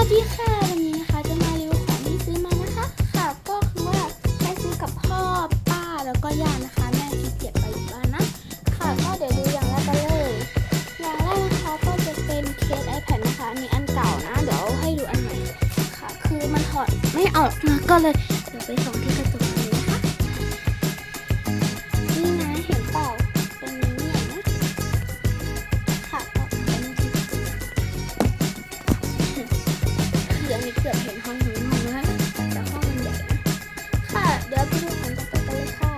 วัสดีค่ะวันนี้นะคะจะมารีวิวของที่ซื้อมานะคะ ค่ะก็คือว่าได้ซื้อกับพ่อป้าแล้วก็ย่านะคะแม่ขี้เกียจไปอยู่บ้านนะค่ะก็เดี๋ยวดูอย่างแรกกันเลยอย่างแรกนะคะก็จะเป็นเคส iPad นะคะอันนี้อันเก่านะ เดี๋ยวให้ดูอันใหม่ค่ะ คือมันถอดไม่ออกนะก็เลยเดี๋ยวไปส่องที่กระจก กือบเห็นห้องทั้งห้องแล้วแต่ห้องมันใหญ่นะค่ะ เดี๋ยวไปดูของต่อไปกันเลยค่ะ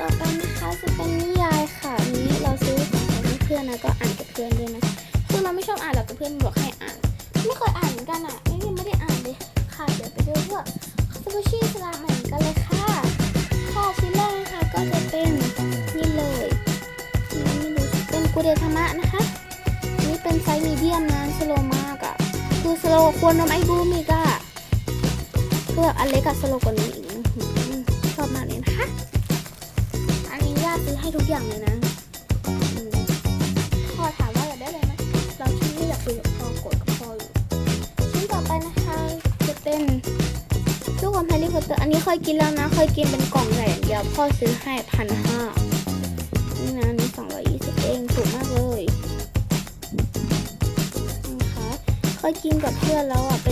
ต่อไปนะคะจะเป็นนิยายค่ะนี้เราซื้อของให้เพื่อนนะก็อ่านกับเพื่อนด้วยนะคือเราไม่ชอบอ่านหรอกแต่เพื่อนบอกให้อ่าน ไม่เคยอ่านเหมือนกันอะไม่ยังไม่ได้อ่านเลยค่ะ เดี๋ยวไปดูพวกสกูชี่สลามเหมือนกันเลยค่ะค่ะชิ้นแรกนะคะก็จะเป็นนี่เลยนี่ไม่รู้เป็นกูเดธรรมะนะคะนนี่เป็นไซส์มีเดียมนะสโลมากอะ คือสโลควรนมไอบูมอีกอะคือแบบอันเล็กกับสโลกว่านี้อีกชอบมากเลยนะคะอันนี้ย่าซื้อให้ทุกอย่างเลยนะพ่อถามว่าอยากได้อะไรไหมเราคิดว่าอยากคุยกับพ่อกดกับพ่ออยู่ชิ้นต่อไปนะคะจะเป็นลูกอมแฮร์รี่พอตเตอร์อันนี้เคยกินแล้วนะเคยกินเป็นกล่องใหญ่เดียวพ่อซื้อให้พันห้านี่นะนี่สองร้อยยี่สิบเองถูกมากเลย เคยกินกับเพื่อนแล้วอะไป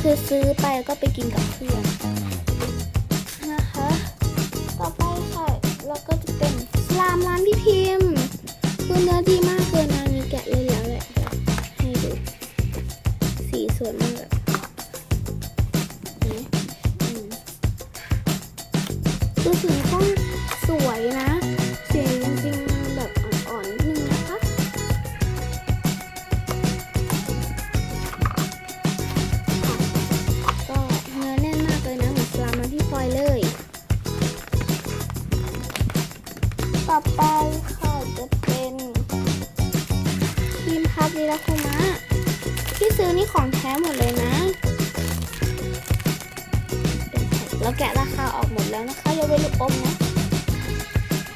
คือซื้อไปแล้วก็ไปกินกับเพื่อนนะคะ ต่อไปค่ะแล้วก็จะเป็นสลามร้านพี่พิมพ์คือเนื้อดีมากเลยนะนี่แกะเลยแล้วแหละให้ดูสีสวยมากอะเห็นไหมอืมคือสีค่อนสวยนะ ต่อไปค่ะจะเป็นครีมพับลีลาคุมะที่ซื้อนี่ของแท้หมดเลยนะเป็นแพ็คแล้วแกะราคาออกหมดแล้วนะคะยกเว้นลูกอมนะ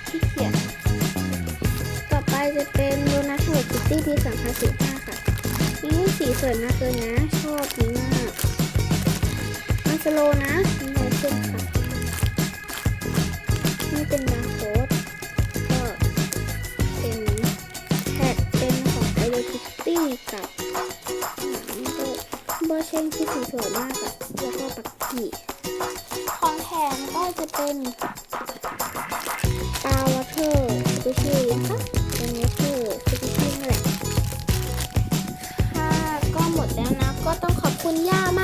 ที่เขียนต่อไปจะเป็นโดนัทเฮลคิตตี้ปี2015ค่ะนี่สีสวยมากเลยนะ ชอบนี้มากมันสโลนะนี่ลายเส้นค่ะนี่เป็นบาร์ คิตตี้กับนี่ก็บอร์เชนที่สีสวยมากอะแล้วก็ปักขีของแถมก็จะเป็นปลาวอเทอร์สกูชี่นะคะเป็นวอเทอร์สกูชี่นั่นแหละค่ะก็หมดแล้วนะ ก็ต้องขอบคุณย่ามาก